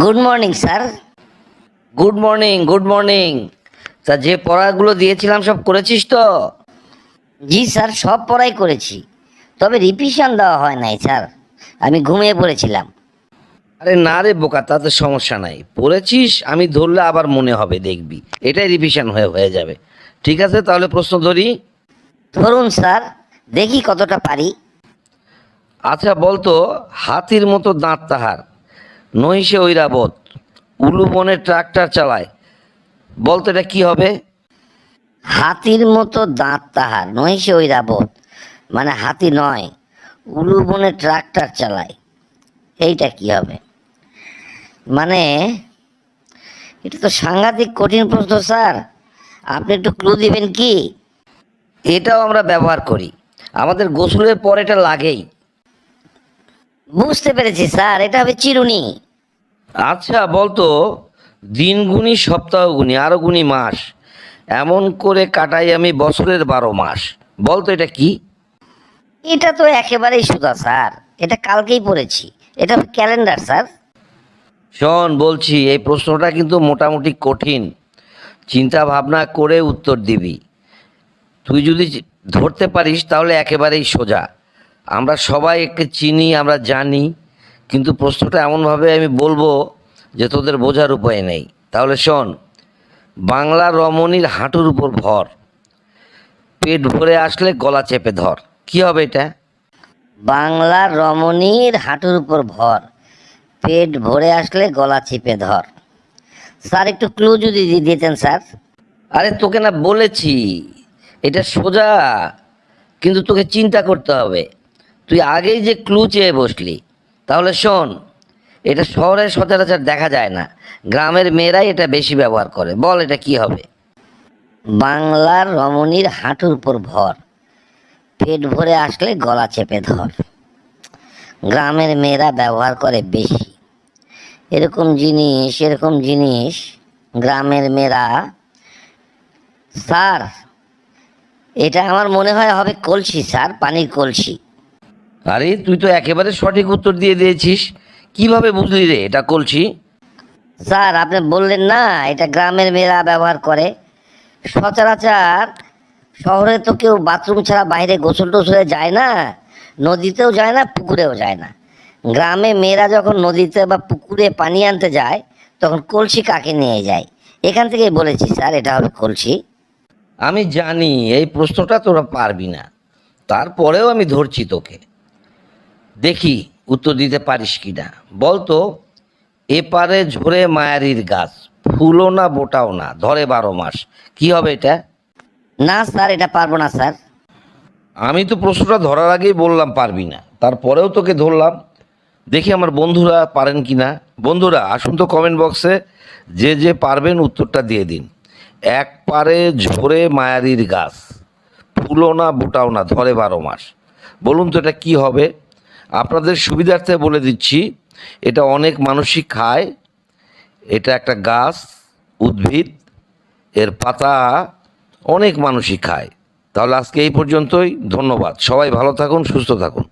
Good morning sir good morning good morning তা যে পড়াগুলো দিয়েছিলাম সব করেছিস তো? জি স্যার সব পড়াই করেছি। তবে রিপিশন দেওয়া হয় নাই স্যার আমি ঘুমিয়ে পড়েছিলাম। আরে না রে বোকা তাতে সমস্যা নাই। পড়েছিস আমি ধরলে আবার মনে হবে দেখবি। এটাই রিভিশন হয়ে হয়ে যাবে। ঠিক আছে তাহলে প্রশ্ন ধরি। ধরুন স্যার দেখি কতটা পারি। আচ্ছা বলতো হাতির মতো দাঁত তাহার। নহিসে ঐরাবত উলু বনে ট্রাক্টর চালায়। বলতো এটা কি হবে? হাতির মতো দাঁত তাহার নহিসে ওই রাবত মানে হাতি নয় উলু বনে ট্রাক্টর চালায়। এইটা কি হবে? মানে এটা তো সাংঘাতিক কঠিন প্রশ্ন স্যার। আপনি একটু ক্লু দিবেন কি? এটাও আমরা ব্যবহার করি। আমাদের গোসলের পর এটা লাগেই। বুঝতে পেরেছি স্যার এটা হবে চিরুনি। আচ্ছা বলতো দিন গুনি সপ্তাহ গুনি আরও গুনি মাস। এমন করে কাটাই আমি বছরের বারো মাস। বলতো এটা কি? এটা তো একেবারেই সুদা স্যার। এটা কালকেই পড়েছি। এটা ক্যালেন্ডার স্যার। শোন বলছি এই প্রশ্নটা কিন্তু মোটামুটি কঠিন। চিন্তা ভাবনা করে উত্তর দিবি। তুই যদি ধরতে পারিস তাহলে একেবারেই সোজা। আমরা সবাই একে চিনি আমরা জানি কিন্তু প্রশ্নটা এমনভাবে আমি বলব যে তোদের বোঝার উপায় নেই। তাহলে শোন বাংলা রমণীর হাঁটুর উপর ভর। পেট ভরে আসলে গলা চেপে ধর। কি হবে এটা? বাংলার রমণীর হাঁটুর উপর ভর। পেট ভরে আসলে গলা চেপে ধর। স্যার একটু ক্লু যদি দিতেন স্যার। আরে তোকে না বলেছি এটা সোজা কিন্তু তোকে চিন্তা করতে হবে। তুই আগেই যে ক্লু চেয়ে বসলি, তাহলে শোন, এটা শহরে সচরাচর দেখা যায় না, গ্রামের মেয়েরাই এটা বেশি ব্যবহার করে, বল এটা কি হবে? বাংলার রমণীর হাঁটুর উপর ভর, পেট ভরে আসলে গলা চেপে ধর, গ্রামের মেয়েরা ব্যবহার করে বেশি, এরকম জিনিস এরকম জিনিস গ্রামের মেয়েরা, স্যার, এটা আমার মনে হয় হবে কলসি, স্যার, পানির কলসি। আরে তুই তো একেবারে সঠিক উত্তর দিয়ে দিয়েছিস। কীভাবে বুঝলি রে এটা কলছি? স্যার আপনি বললেন না এটা গ্রামের মেয়েরা ব্যবহার করে। সচরাচর শহরে তো কেউ বাথরুম ছাড়া বাইরে গোসল টোসলে যায় না নদীতেও যায় না পুকুরেও যায় না। গ্রামে মেয়েরা যখন নদীতে বা পুকুরে পানি আনতে যায় তখন কলসি কাকে নিয়ে যায়? এখান থেকেই বলেছি স্যার এটা হবে কলসি আমি জানি এই প্রশ্নটা তোরা পারবি না। তারপরেও আমি ধরছি তোকে। দেখি উত্তর দিতে পারিস কি না বলতো এপারে ঝরে মায়ারির গাছ ফুলও না বোটাও না ধরে বারো মাস। কি হবে এটা? না স্যার এটা পারব না স্যার। আমি তো প্রশ্নটা ধরার আগেই বললাম পারবি না। তারপরেও তোকে ধরলাম। দেখি আমার বন্ধুরা পারেন কি না বন্ধুরা আসুন তো কমেন্ট বক্সে যে যে পারবেন উত্তরটা দিয়ে দিন। এক পারে ঝরে মায়ারির গাছ ফুলো না বোটাও না ধরে বারো মাস। বলুন তো এটা কী হবে? আপনাদের সুবিধার্থে বলে দিচ্ছি, এটা অনেক মানুষই খায়। এটা একটা গাছ, উদ্ভিদ, এর পাতা অনেক মানুষই খায়। তাহলে আজকে এই পর্যন্তই, ধন্যবাদ। সবাই ভালো থাকুন, সুস্থ থাকুন।